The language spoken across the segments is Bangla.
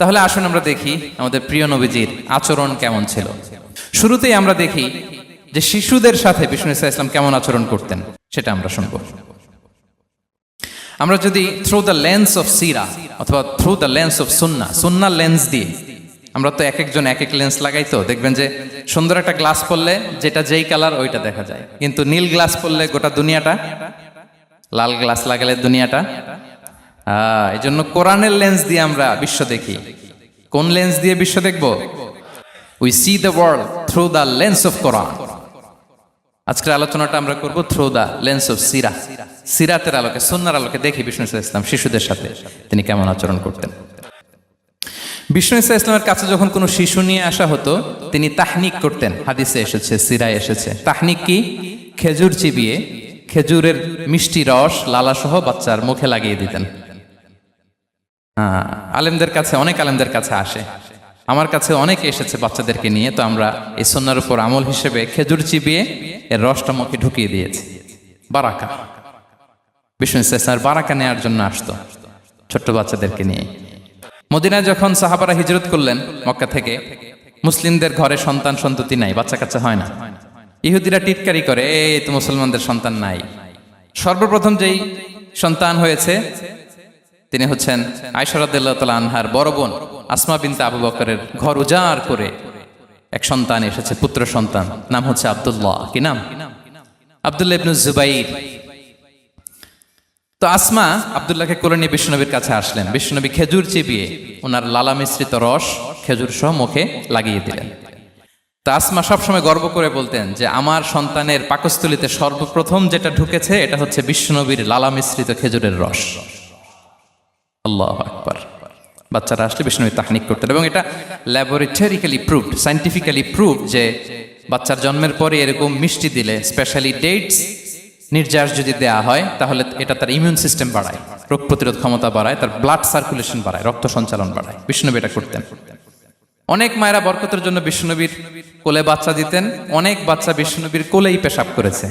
তাহলে আসুন আমরা দেখি আমাদের প্রিয় নবীজির আচরণ কেমন ছিল। শুরুতেই আমরা দেখি যে শিশুদের সাথে বিষ্ণু ইসা ইসলাম কেমন আচরণ করতেন, সেটা আমরা শুনব। আমরা যদি থ্রু দ্য লেন্স অফ সিরা অথবা থ্রু দ্য লেন্স অফ সুন্না সুন্নার লেন্স দিয়ে, আমরা তো এক একজন এক এক লেন্স লাগাই তো, দেখবেন যে সুন্দর একটা গ্লাস পরলে যেটা যেই কালার ওইটা দেখা যায়। কিন্তু নীল গ্লাস পরলে গোটা দুনিয়াটা, লাল গ্লাস লাগালে দুনিয়াটা আহ, এই জন্য কোরআনের লেন্স দিয়ে আমরা বিশ্ব দেখি। কোন লেন্স দিয়ে বিশ্ব দেখব? We see the world through the lens of Quran আজকের আলোচনাটা আমরা করব থ্রু দ্য লেন্স অফ সিরা সিরাতের আলোকে সন্ন্যার আলোকে দেখি বিষ্ণু ইসা ইসলাম শিশুদের সাথে তিনি কেমন আচরণ করতেন। বিষ্ণু ইসা ইসলামের কাছে যখন কোনো শিশু নিয়ে আসা হতো তিনি তাহনিক করতেন। হাদিসে এসেছে সিরায় এসেছে। তাহনিক কি? খেজুর চিবিয়ে খেজুরের মিষ্টি রস লালাসহ বাচ্চার মুখে লাগিয়ে দিতেন। হ্যাঁ, আলেমদের কাছে, অনেক আলেমদের কাছে আসে। আমার কাছে অনেকে এসেছে বাচ্চাদেরকে নিয়ে, তো আমরা এই সন্ন্যার উপর আমল হিসেবে খেজুর চিবিয়ে এর রসটা মুখে ঢুকিয়ে দিয়েছি। বারাকা। বিষ্ণু বারাকা নেওয়ার জন্য আসতো, ছোট্ট বাচ্চাদেরকে নিয়ে। মদিনায় যখন সাহাবারা হিজরত করলেন, মক্কা থেকে, মুসলিমদের ঘরে সন্তান সন্ততি নাই বাচ্চা কাচ্চা হয় না। ইহুদিরা টিটকারি করে, এই, তো মুসলমানদের সন্তান নাই। সর্বপ্রথম যেই সন্তান হয়েছে তিনি হচ্ছেন আয়সরাদ্দাল্লাহ তালা আনহার বড় বোন আসমা বিনতে আবু বকরের ঘর উজাড় করে এক সন্তান এসেছে, পুত্র সন্তান, নাম হচ্ছে আব্দুল্লাহ। কি নাম? আব্দুল্লাহ ইবনু জুবাইর। তো আসমা আবদুল্লাহকে কোলে নিয়ে বিষ্ণুনবীর কাছে আসলেন। বিষ্ণুনবী খেজুর চিবিয়ে ওনার লালা মিশ্রিত রস খেজুর সহ মুখে লাগিয়ে দিলেন। তো আসমা সবসময় গর্ব করে বলতেন যে, আমার সন্তানের পাকস্থলিতে সর্বপ্রথম যেটা ঢুকেছে, এটা হচ্ছে বিষ্ণুনবীর লালা মিশ্রিত খেজুরের রস। আল্লাহ আকবার। বাচ্চারা আসলে বিষ্ণুবী তাহনিক করতেন এবং এটা ল্যাবরেটরিক্যালি প্রুভড সাইন্টিফিক্যালি প্রুভড যে বাচ্চার জন্মের পরে এরকম মিষ্টি দিলে স্পেশালি ডেটস নির্যাস যদি দেয়া হয়, তাহলে এটা তার ইমিউন সিস্টেম বাড়ায়। রোগ প্রতিরোধ ক্ষমতা বাড়ায়, তার ব্লাড সার্কুলেশন বাড়ায়, রক্ত সঞ্চালন বাড়ায়। বিষ্ণুবী এটা করতেন। অনেক মায়েরা বরকতের জন্য বিষ্ণুনবীর কোলে বাচ্চা দিতেন, অনেক বাচ্চা বিষ্ণুনবীর কোলেই পেশাব করেছে।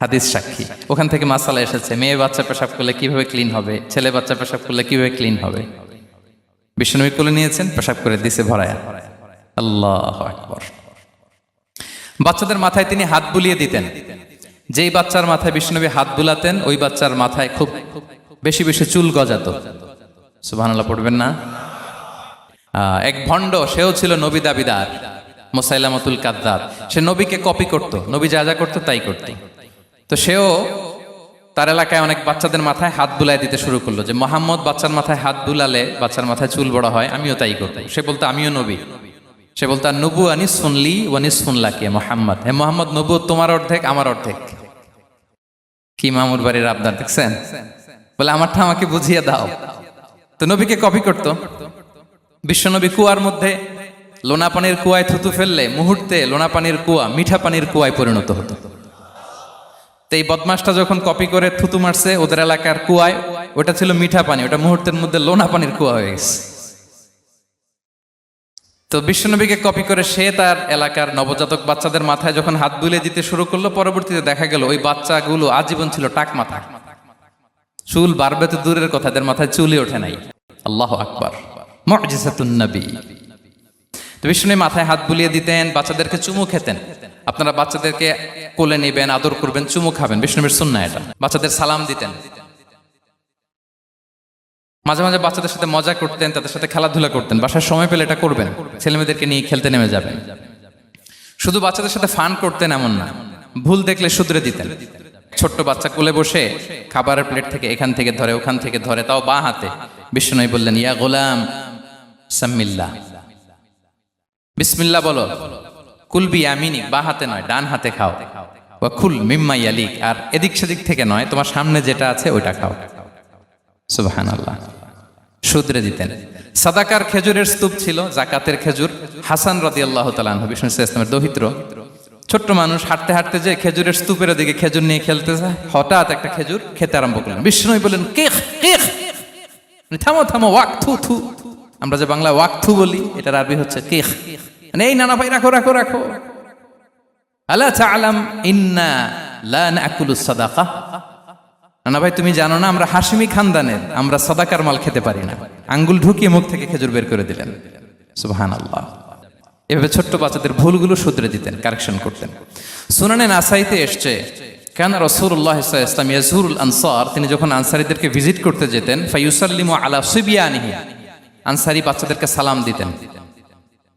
হাদিস সাক্ষী। ওখান থেকে মাসালা এসেছে মেয়ে বাচ্চা পেশাব করলে কীভাবে ক্লিন হবে? ছেলে বাচ্চা পেশাব করলে কীভাবে ক্লিন হবে? বিষ্ণুনবী কোলে নিয়েছেন, পেশাব করে দিছে ভরায়া। আল্লাহ বাচ্চাদের মাথায় তিনি হাত বুলিয়ে দিতেন। যেই বাচ্চার মাথায় বিষ্ণুনবী হাত বুলাতেন, ওই বাচ্চার মাথায় খুব বেশি বেশি চুল গজাত। সুবহানাল্লাহ, পড়বেন না? এক ভণ্ড, সেও ছিল নবী দাবিদার, মোসাইলামতুল কাদ্দাব। সে নবীকে কপি করত। নবী যা যা করতো তাই করত। তো সেও তার এলাকায় অনেক বাচ্চাদের মাথায় হাত বুলাই দিতে শুরু করল যে, মোহাম্মদ, বাচ্চার মাথায় হাত বুলালে বাচ্চার মাথায় চুল বড় হয়, আমিও তাই করব। সে বলতো, আমিও নবী। সে বলতো নবু আনিস শুনলি ওয়ানিস শুনলা কে মোহাম্মদ। হে মোহাম্মদ নবু তোমার অর্ধেক, আমার অর্ধেক। কি মামুর বাড়ির আবদার, দেখছেন? বলে, আমারটা আমাকে বুঝিয়ে দাও। তো নবীকে কপি করতো। বিশ্বনবী কুয়ার মধ্যে লোনা পানির কুয়ায় থুতু ফেললে মুহূর্তে লোনা পানির কুয়া মিঠা পানির কুয়ায় পরিণত হতো। তো এই বদমাসটা যখন কপি করে থুতু মারছে ওদের এলাকার কুয়ায়, ওটা ছিল মিঠা পানি, ওটা মুহূর্তের মধ্যে লোনা পানির কুয়া হয়ে গেছে। তো বিশ্বনবীকে কপি করে সে তার এলাকার নবজাতক বাচ্চাদের মাথায় যখন হাত বুলিয়ে দিতে শুরু করল, পরবর্তীতে দেখা গেল ওই বাচ্চাগুলো আজীবন ছিল টাক মাথা। চুল বাড়বে তো দূরের কথা, এদের মাথায় চুলই ওঠে নাই। আল্লাহ আকবার। মুজিজাতুন নবী। তো বিষ্ণু মাথায় হাত বুলিয়ে দিতেন, বাচ্চাদেরকে চুমু খেতেন। আপনারা বাচ্চাদেরকে কোলে নেবেন, আদর করবেন, চুমু খাবেন। বিষ্ণুবীর সুন্না এটা। বাচ্চাদের সালাম দিতেন। মাঝে মাঝে বাচ্চাদের সাথে মজা করতেন, তাদের সাথে খেলাধুলা করতেন। বাসার সময় পেলে এটা করবেন। ছেলেমেয়েদেরকে নিয়ে খেলতে নেমে যাবেন। শুধু বাচ্চাদের সাথে ফান করতেন এমন না। ভুল দেখলে শুধরে দিতেন। ছোট্ট বাচ্চা কোলে বসে খাবারের প্লেট থেকে এখান থেকে ধরে, ওখান থেকে ধরে, তাও বা হাতে। বিষ্ণু বললেন, ইয়া গোলাম সাম্মিল্লা বিসমিল্লা বলো। কুলবি আমিনি, বা হাতে নয়, ডান হাতে খাও। বা খুল মিম্মাই আলিক আর এদিক সেদিক থেকে নয়, তোমার সামনে যেটা আছে ওইটা খাও। সুবাহান আল্লাহ শুদ্রে দিতেন। সাদাকার খেজুরের স্তূপ ছিল, জাকাতের খেজুর। হাসান রদি আল্লাহ তালাহ বিষ্ণু ইসলামের দহিত্র। ছোট্ট মানুষ হাঁটতে হাঁটতে যে খেজুরের স্তূপের দিকে খেজুর নিয়ে খেলতে যায়, হঠাৎ একটা খেজুর খেতে আরম্ভ করলেন। বিষ্ণু বললেন থামো থামো ওয়াক থু। থু আমরা যে বাংলা ওয়াক থু বলি, এটার আরবি হচ্ছে কেখ। এই নানা ভাই, রাখো রাখো রাখো। আলা তাআলাম ইন্না লা নাকুলু সাদাকা। না ভাই, তুমি জানো না, আমরা হাসিমি খানদানের, আমরা সদাকার মাল খেতে পারি না। আঙ্গুল ঢুকিয়ে মুখ থেকে খেজুর বের করে দিলেন। সুবহান আল্লাহ এভাবে ছোট্ট বাচ্চাদের ভুলগুলো শুধরে দিতেন কারেকশন করতেন। সুনানে নাসাইতে এসছে, কেন রসুল্লাহ ইসলাম ইয়াজুরুল আনসার। তিনি যখন আনসারিদেরকে ভিজিট করতে যেতেন ফাইউসাল্লিমু আলা সুবিয়ানিহি। আনসারি বাচ্চাদেরকে সালাম দিতেন।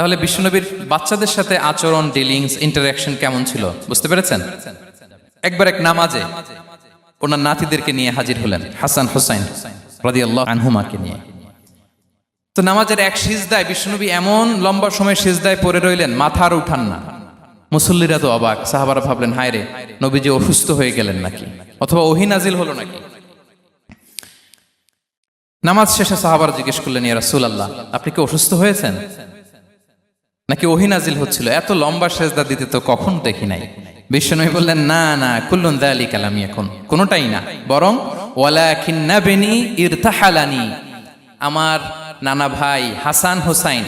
তাহলে বিশ্বনবীর বাচ্চাদের সাথে আচরণ ডিলিংস ইন্টারাকশন কেমন ছিল? বুঝতে পেরেছেন? একবার এক নামাজে ওনার নাতিদেরকে নিয়ে হাজির হলেন, হাসান হোসাইন রাদিয়াল্লাহু আনহুমাকে নিয়ে। তো নামাজের এক সিজদায় বিশ্বনবী এমন লম্বা সময় সিজদায় পড়ে রইলেন মাথা আর উঠান না। মুসল্লিরা তো অবাক, সাহাবারা ভাবলেন, হায় রে, নবীজি অসুস্থ হয়ে গেলেন নাকি? অথবা ওহিনাজিল হলো নাকি? নামাজ শেষে সাহাবার জিজ্ঞেস করলেন, ইয়া রাসূল আল্লাহ আপনি কি অসুস্থ হয়েছেন? নাকি ওহিনাজিল হচ্ছিল? এত লম্বা সেজদা দিতে তো কখন দেখি নাই। বিশ্বনবী বললেন, না না, কুল্লুন দালি কালামি এখন কোনোটাই না। বরং, ওয়ালাকিন্না বেনি ইরতাহালানি। আমার নানা ভাই হাসান হোসাইন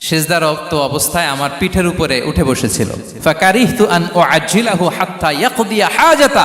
সেজদার রক্ত অবস্থায় আমার পিঠের উপরে উঠে বসেছিল। আন উআজ্জিলাহু হাত্তা ইয়াকদিয়া হাজাতা।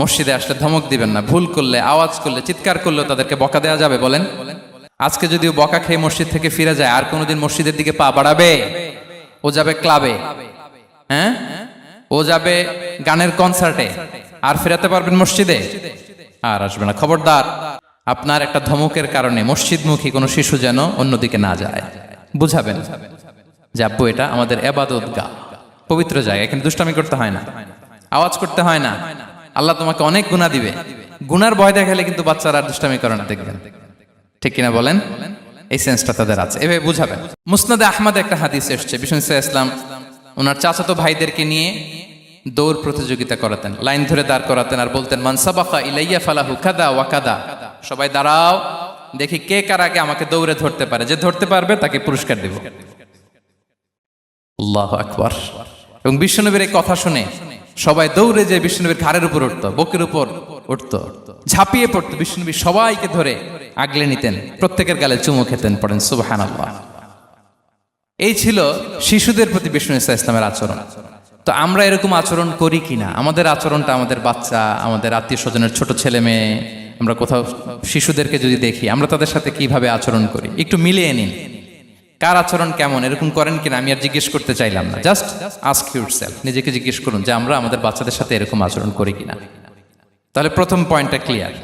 মসজিদে আসলে ধমক দিবেন না, ভুল করলে, আওয়াজ করলে, চিৎকার করলেও তাদেরকে বকা দেওয়া যাবে, বলেন। আজকে যদিও বকা খেয়ে মসজিদ থেকে ফিরে যায়, আর কোনোদিন মসজিদের দিকে পা বাড়াবে? ও যাবে ক্লাবে। হ্যাঁ? ও যাবে গানের কনসার্টে আর ফেরাতে পারবেন মসজিদে? আর আসবে না। খবরদার, আপনার একটা ধমকের কারণে মসজিদমুখী কোনো শিশু যেন অন্যদিকে না যায়। বুঝাবেন যে, আব্বু, এটা আমাদের এবাদত গা পবিত্র জায়গা, এখানে দুষ্টামি করতে হয় না। আওয়াজ করতে হয় না। আল্লাহ তোমাকে অনেক গুণা দিবে। গুনার ভয় দেখালে কিন্তু বাচ্চারা দুষ্টামি করে না, দেখবেন। ঠিক কিনা বলেন? এই সেন্সটা তাদের আছে। এভাবে বুঝাবেন। মুসনাদে আহমদ একটা হাদিস এসছে। বিষ্ণু ইসলাম ওনার চাচাতো ভাইদেরকে নিয়ে দৌড় প্রতিযোগিতা করাতেন, লাইন ধরে দাঁড় করাতেন আর বলতেন মানসাবাকা ইলাইয়া ফালাহু কাদা ওয়াকাদা সবাই, দাঁড়াও, দেখি কে কার আগে আমাকে দৌড়ে ধরতে পারে। যে ধরতে পারবে তাকে পুরস্কার দেব। আল্লাহ আকবার। এবং বিশ্বনবীর এই কথা শুনে সবাই দৌড়ে যে বিষ্ণুনবীর ঘাড়ের উপর উঠতো, বকের উপর উঠতো, ঝাঁপিয়ে পড়তো। বিষ্ণুনবী সবাইকে ধরে আগলে নিতেন, প্রত্যেকের গালে চুমু খেতেন, পড়েন সুবাহান এই ছিল শিশুদের প্রতি বিষ্ণু ইসা ইসলামের আচরণ। তো আমরা এরকম আচরণ করি কিনা? আমাদের আচরণটা আমাদের বাচ্চা, আমাদের আত্মীয় স্বজনের ছোট ছেলে মেয়ে, আমরা কোথাও শিশুদেরকে যদি দেখি, আমরা তাদের সাথে কীভাবে আচরণ করি? একটু মিলিয়ে নিন। কার আচরণ কেমন, এরকম করেন কিনা আমি আর জিজ্ঞেস করতে চাইলাম না। জাস্ট আস্ক ইউর সেলফ নিজেকে জিজ্ঞেস করুন যে আমরা আমাদের বাচ্চাদের সাথে এরকম আচরণ করি কিনা। তাহলে প্রথম পয়েন্টটা ক্লিয়ার